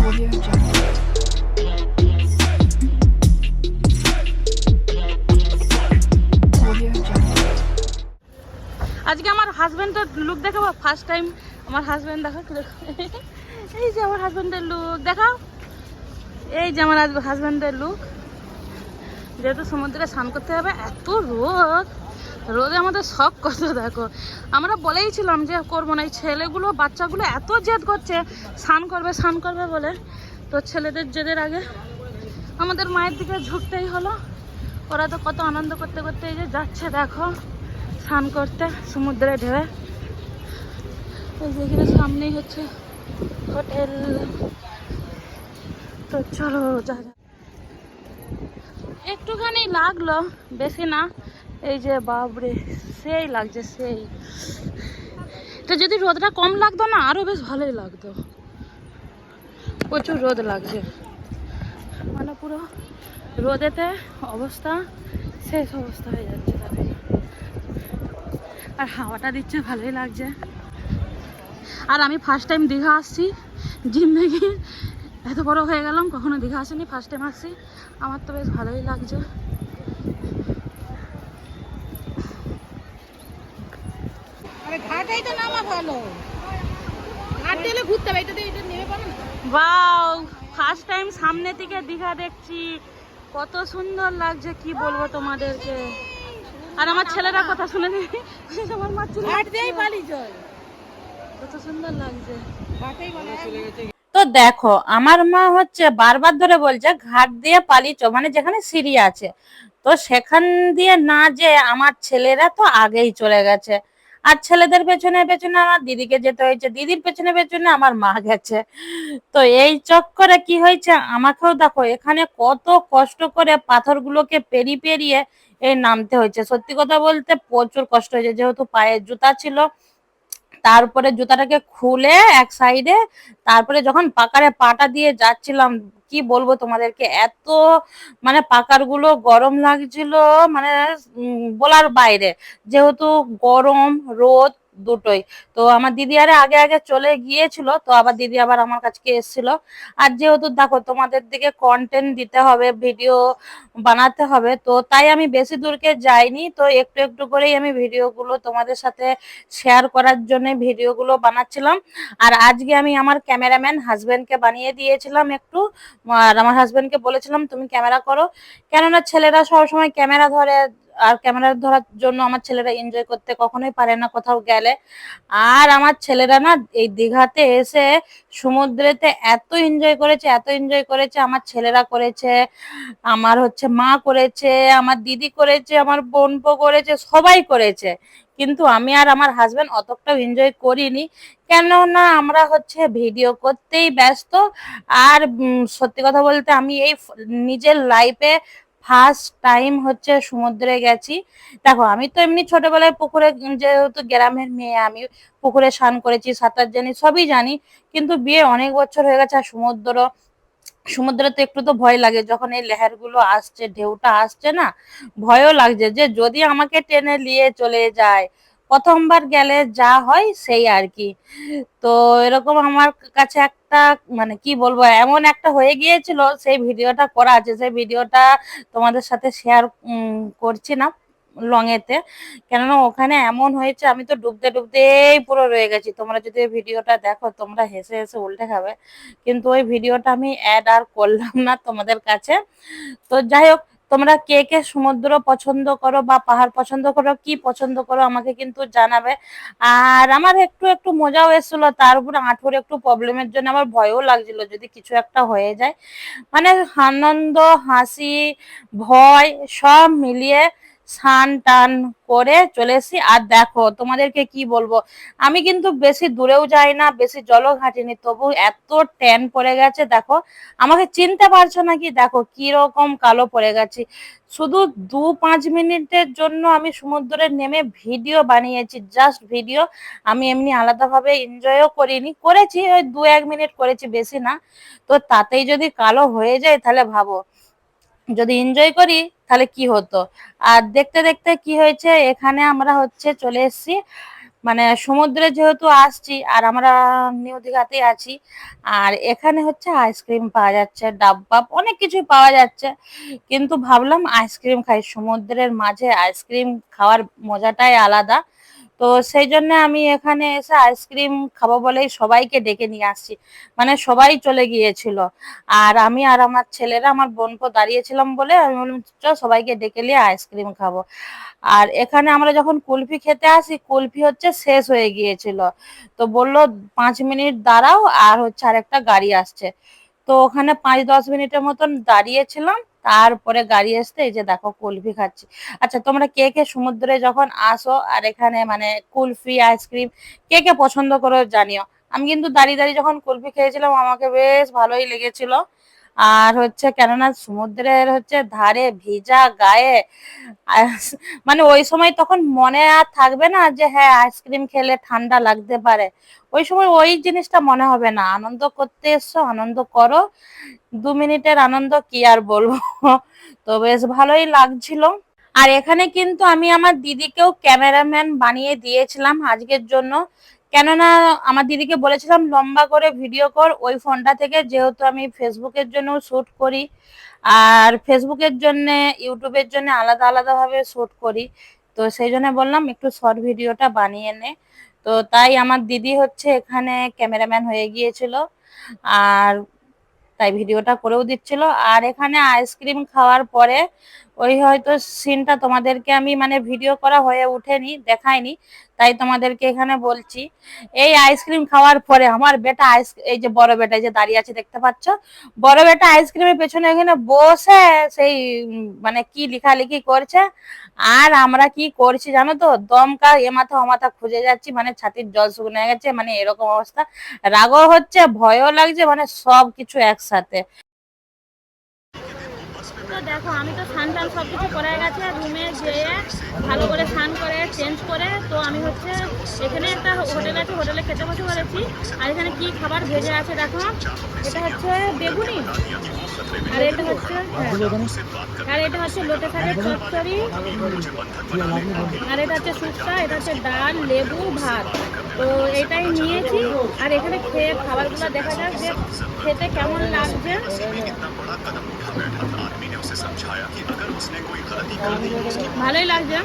আজকে আমার হাজবেন্ডের লুক দেখাবো? ফার্স্ট টাইম আমার হাজবেন্ড দেখা? এই যে আমার হাজবেন্ডের লুক দেখাও। এই যে আমার হাজবেন্ডের লুক যেহেতু সমুদ্রে স্নান করতে হবে, এত রোদ। রোদে আমাদের সব কত দেখো। আমরা বলেইছিলাম যে করব না, এই ছেলেগুলো, বাচ্চাগুলো এত জেদ করছে, স্নান করবে স্নান করবে বলে। তো ছেলেদের জেদের আগে আমাদের মায়ের দিকে ঝুঁকতেই হলো। ওরা তো কত আনন্দ করতে করতে এই যে যাচ্ছে, দেখো, স্নান করতে, সমুদ্রে ঢেবে এই যে এখানে সামনেই হচ্ছে হোটেল। তো চলো যা। একটুখানি লাগল, বেশি না। এই যে বাবরে সেই লাগছে, সেই। তো যদি রোদটা কম লাগতো না, আরও বেশ ভালোই লাগতো। প্রচুর রোদ লাগছে। মানে পুরো রোদেতে অবস্থা, শেষ অবস্থা হয়ে যাচ্ছে আর হাওয়াটা দিচ্ছে, ভালোই লাগছে। আর আমি ফার্স্ট টাইম দীঘা আসছি। জিন্দগি এত বড় হয়ে গেলাম, কখনো দীঘা আসিনি ফার্স্ট টাইম আসছি। আমার তো বেশ ভালোই লাগছে। আরে ঘাটাই তো নামা ভালো। ঘাট দিলে ঘুরতে হবে এটা দিয়ে এটা নেমে পারো না? বাও ফার্স্ট টাইম সামনে থেকে দীঘা দেখছি। কত সুন্দর লাগছে কি বলব তোমাদেরকে? আর আমার ছেলেরা কথা শুনে আমার মা চিল্লাচ্ছে। ঘাট দিয়েই পালি চল কত সুন্দর লাগছে। ঘাটাই তো দেখো আমার মা হচ্ছে বারবার ধরে বলছে ঘাট দিয়ে পালিয়েছো মানে যেখানে সিঁড়ি আছে। তো সেখান দিয়ে না যে আমার ছেলেরা তো আগেই চলে গেছে। আর ছেলেদের পেছনে পেছনে আমার দিদিকে যেতে হয়েছে। দিদির পেছনে পেছনে আমার মা গেছে। তো এই চক্করে কি হয়েছে আমাকেও দেখো, এখানে কত কষ্ট করে পাথরগুলোকে পেরি পেরিয়ে এই নামতে হয়েছে। সত্যি কথা বলতে প্রচুর কষ্ট হয়েছে। যেহেতু পায়ের জুতা ছিল তারপরে জুতাটাকে খুলে এক সাইডে তারপরে যখন পাকারে পাটা দিয়ে যাচ্ছিলাম, কি বলব তোমাদেরকে, এত মানে পাকারগুলো গরম লাগছিল মানে বলার বাইরে। যেহেতু গরম, রোদ দুটোই। তো আমার দিদি আরে আগে আগে চলে গিয়েছিল, তো আবার দিদি আবার আমার কাছে এসেছিল। আর যেহেতু দেখো তোমাদের দিকে কন্টেন্ট দিতে হবে ভিডিও বানাতে হবে, তো তাই আমি বেশি দূরকে যাইনি। তো একটু একটু করেই আমি ভিডিওগুলো তোমাদের সাথে শেয়ার করার জন্য ভিডিওগুলো বানাচ্ছিলাম। আর আজকে আমি আমার ক্যামেরাম্যান হাজবেন্ডকে বানিয়ে দিয়েছিলাম একটু। আর আমার হাজবেন্ডকে বলেছিলাম, তুমি ক্যামেরা করো। কেননা ছেলেরা সবসময় ক্যামেরা ধরে আর ক্যামেরা ধরার জন্য আমার ছেলেরা এনজয় করতে কখনোই পারে না কোথাও গেলে। আর আমার ছেলেরা না এই দীঘাতে এসে সমুদ্রেতে এত এনজয় করেছে, এত এনজয় করেছে, আমার ছেলেরা করেছে, আমার হচ্ছে মা করেছে, আমার দিদি করেছে, আমার বোন বোনপো করেছে, সবাই করেছে। কিন্তু আমি আর আমার হাজব্যান্ড অতটাও এনজয় করিনি। কেননা আমরা হচ্ছে ভিডিও করতেই ব্যস্ত। আর সত্যি কথা বলতে আমি এই নিজের লাইফে ফার্স্ট টাইম হচ্ছে সমুদ্রে গেছি। দেখো, আমি তো এমনি ছোটবেলায় পুকুরে যেহেতু গ্রামের মেয়ে, আমি পুকুরে স্নান করেছি, সাঁতার জানি, সবই জানি। কিন্তু বিয়ে অনেক বছর হয়ে গেছে, আর সমুদ্র, সমুদ্রে তো একটু তো ভয় লাগে। যখন এই লেহারগুলো আসছে, ঢেউটা আসছে না, ভয়ও লাগছে যে যদি আমাকে টেনে নিয়ে চলে যায় প্রথমবার গেলে যা হয় সেই আর কি। তো এরকম আমার কাছে একটা মানে কি বলব, এমন একটা হয়ে গিয়েছিল, সেই ভিডিওটা করা আছে। সেই ভিডিওটা তোমাদের সাথে শেয়ার করছি না লংয়েতে কেননা ওখানে এমন হয়েছে, আমি তো ডুবতে ডুবতেই পুরো রয়ে গেছি। তোমরা যদি ভিডিওটা দেখো, তোমরা হেসে হেসে উল্টে খাবে। কিন্তু ওই ভিডিওটা আমি অ্যাড আর করলাম না তোমাদের কাছে। তো যাই হোক তোমরা কে কে সমুদ্র পছন্দ করো বা পাহাড় পছন্দ করো, কি পছন্দ করো আমাকে কিন্তু জানাবে। আর আমার একটু একটু মজাও এসেছিল, তার উপরে আঁঠুর একটু প্রবলেমের জন্য আমার ভয়ও লাগছিল যদি কিছু একটা হয়ে যায়। মানে আনন্দ, হাসি, ভয় সব মিলিয়ে স্নান টান করে চলে এসেছি। আর দেখো, তোমাদেরকে কি বলব? আমি কিন্তু বেশি দূরেও যাই না, বেশি জলও ঘাটিনি, তবু এত ট্যান পড়ে গেছে, দেখো। আমাকে চিনতে পারছ দেখো কি রকম কালো পড়ে গেছি। শুধু দু পাঁচ মিনিটের জন্য আমি সমুদ্রে নেমে ভিডিও বানিয়েছি জাস্ট ভিডিও আমি এমনি আলাদাভাবে এনজয়ও করিনি। করেছি, ওই দু এক মিনিট করেছি, বেশি না। তো তাতেই যদি কালো হয়ে যায়, তাহলে ভাবো। যদি এনজয় করি, তাহলে কি হতো? আর দেখতে দেখতে কি হয়েছে, এখানে আমরা হচ্ছে চলে এসেছি। মানে সমুদ্রে যেহেতু আসছি, আর আমরা নিউ দীঘাতে আছি, আর এখানে হচ্ছে আইসক্রিম পাওয়া যাচ্ছে ডাব্বা অনেক কিছুই পাওয়া যাচ্ছে। কিন্তু ভাবলাম আইসক্রিম খাই। সমুদ্রের মাঝে আইসক্রিম খাওয়ার মজাটাই আলাদা। তো সেই জন্য আমি এখানে এসে আইসক্রিম খাব বলেই সবাইকে ডেকে নিয়ে আসছি। মানে সবাই চলে গিয়েছিল। আর আমি আর আমার ছেলেরা, আমার বোনপো দাঁড়িয়েছিলাম বলে আমি বললাম, চ, সবাইকে ডেকে নিয়ে আইসক্রিম খাব। আর এখানে আমরা যখন কুলফি খেতে আসি, কুলফি হচ্ছে শেষ হয়ে গিয়েছিল। তো বলল, পাঁচ মিনিট দাঁড়াও, আর হচ্ছে আরেকটা গাড়ি আসছে। তো ওখানে পাঁচ দশ মিনিটের মতন দাঁড়িয়েছিলাম তারপরে গাড়ি আসতে এই যে দেখো কুলফি খাচ্ছি। আচ্ছা তোমরা কে কে সমুদ্রে যখন আসো আর এখানে মানে কুলফি, আইসক্রিম কে কে পছন্দ করো জানিও। আমি কিন্তু দাঁড়িয়ে দাঁড়িয়ে যখন কুলফি খেয়েছিলাম, আমাকে বেশ ভালোই লেগেছিল। আর হচ্ছে কেননা সমুদ্রের হচ্ছে ধারে ভিজা গায়ে মানে ওই সময় তখন মনে আর থাকবে না যে হ্যাঁ আইসক্রিম খেলে ঠান্ডা লাগতে পারে। ওই সময় ওই জিনিসটা মনে হবে না। আনন্দ করতে এসছো, আনন্দ করো। দু মিনিটের আনন্দ কি আর বলব? তো বেশ ভালোই লাগছিল। আর এখানে কিন্তু আমি আমার দিদিকেও ক্যামেরাম্যান বানিয়ে দিয়েছিলাম আজকের জন্য। কেননা আমার দিদিকে বলেছিলাম, লম্বা করে ভিডিও কর, ওই ফোনটা থেকে যেহেতু আমি ফেসবুকের জন্য শ্যুট করি, আর ফেসবুকের জন্য, ইউটিউবের জন্য আলাদা আলাদা ভাবে শুট করি। তো সেই জন্য বললাম, একটু শর্ট ভিডিওটা বানিয়ে নে। তো তাই আমার দিদি হচ্ছে এখানে ক্যামেরাম্যান হয়ে গিয়েছিল, আর তাই ভিডিওটা করেও দিচ্ছিল। আর এখানে আইসক্রিম খাওয়ার পরে ওই হয়তো সিনটা তোমাদেরকে আমি মানে ভিডিও করা হয়ে উঠেনি দেখাইনি তাই তোমাদেরকে এখানে বলছি। এই আইসক্রিম খাওয়ার পরে আমার বেটা আইস এই যে বড় বেটা যে দাঁড়িয়ে আছে দেখতে পাচ্ছ? বড় বেটা আইসক্রিমের পেছনে এখানে বসে সেই মানে কি লেখালেখি করছে? আর আমরা কি করছি জানো তো? দমকা এ মাথা ও মাথা খুঁজে যাচ্ছি মানে ছাতির জল শুকনো গেছে মানে এরকম অবস্থা। রাগও হচ্ছে, ভয়ও লাগছে মানে সব কিছু একসাথে। দেখো, আমি তো স্নান টান সব কিছু করে গেছে রুমে যেয়ে ভালো করে স্নান করে চেঞ্জ করে, তো আমি হচ্ছে এখানে একটা হোটেল আছে, হোটেলে খেতে বসে পড়েছি। আর এখানে কি খাবার ভেজে আছে দেখো? এটা হচ্ছে বেগুনি। আর এটা হচ্ছে হ্যাঁ। আর এটা হচ্ছে লোটে শাকের চচ্চড়ি। আর এটা হচ্ছে শুক্তা, এটা হচ্ছে ডাল, লেবু, ভাত। তো এটাই নিয়েছি। আর এখানে খেয়ে খাবারগুলো দেখা যাক যে খেতে কেমন লাগছে। ভালোই লাগছে।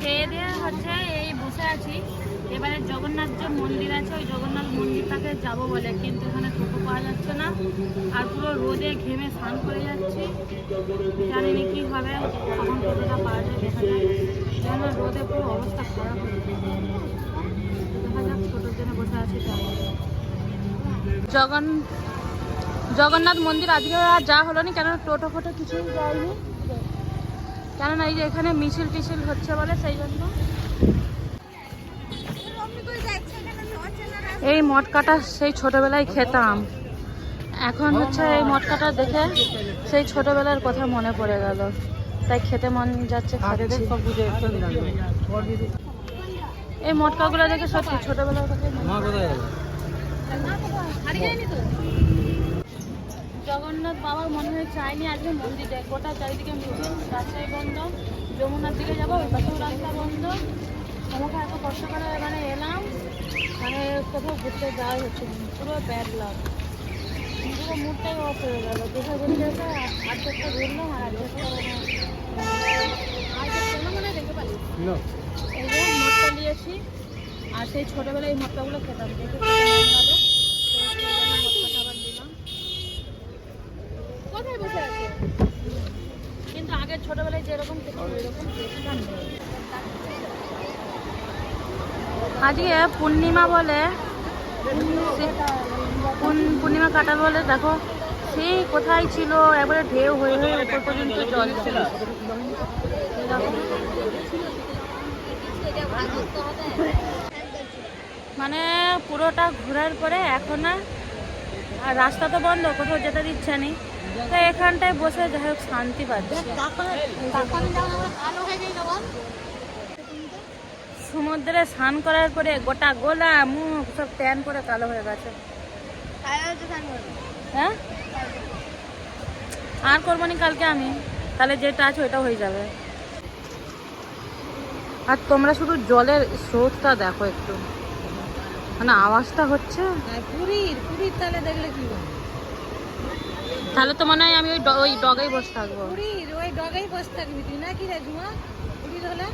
খেয়ে দিয়ে হচ্ছে এই বসে আছি। এবারে জগন্নাথ যে মন্দির আছে, ওই জগন্নাথ মন্দিরটাকে যাব বলে, কিন্তু এখানে টোটো পাওয়া যাচ্ছে না। আর পুরো রোদে ঘেমে স্নান করে যাচ্ছি। জানি না কি হবে, কখন টোটোটা পাওয়া যায় দেখা যায় যেন রোদে পুরো অবস্থা খারাপ হয়ে দেখা যাক টোটোর জন্য বসে আছি জগন জগন্নাথ মন্দির আজকে আর যা হলো না কেন টোটো ফোটো কিছুই যায়নি। কেননা এই যে এখানে মিছিল টিছিল হচ্ছে বলে, সেই জন্য এই মটকাটা সেই ছোটবেলায় খেতাম। এখন হচ্ছে এই মটকাটা দেখে সেই ছোটবেলার কথা মনে পড়ে গেল। তাই খেতে মন যাচ্ছে এই মটকাগুলো দেখে সত্যি ছোটবেলার কথা জগন্নাথ বাবার মনে হয় চাইনি আজকে মন্দির। গোটা চারিদিকে মিছিল রাস্তায় বন্ধ যমুনার দিকে যাব ওই পাশেও রাস্তা বন্ধ। আমাকে এত কষ্ট করে এখানে এলাম। কোথাও ঘুরতে যাওয়াই হচ্ছে। পুরো ব্যাড লাগ পুরো মুডটাই অফ হয়ে গেল কোথাও ঘুরতে এসে আর্ধেকটা ঘুরলাম আর আর্ধেকটা মনে দেখতে পারি এই যে মটকা নিয়েছি আর সেই ছোটবেলায় এই মটকাগুলো খেতাম দেখে মন। কোথায় বসে আছে কিন্তু আগে ছোটবেলায় যেরকম খেতাম ওইরকম খেতাম। আজকে পূর্ণিমা বলে পূর্ণিমা কাটা বলে, দেখো সেই কোথায় ছিল? একবারে ঢেউ হয়ে হয়ে উপর পর্যন্ত জল ছিল। মানে পুরোটা ঘোরার পরে এখন আর রাস্তা তো বন্ধ, কোথাও যেতে দিচ্ছে নেই তো এখানটায় বসে যাই হোক, শান্তি পাচ্ছি। সমুদ্রে স্নান করার পরে গোটা গোলা মুখ সব ট্যান করে কালো হয়ে গেছে। হ্যাঁ? আর করব নি কালকে আমি। তাহলে যেটা আছে ওইটা হয়ে যাবে। আর তোমরা শুধু জলের স্রোতটা দেখো একটু। মানে আওয়াজটা হচ্ছে। আর পুরীর পুরীর তালে দেখলে কি তাহলে তো মনে হয় আমি ওই ওই ডগেই বসে থাকব। পুরীর ওই ডগেই বসে থাকবি তুই। না কি রে জুমা পুরীর হলে?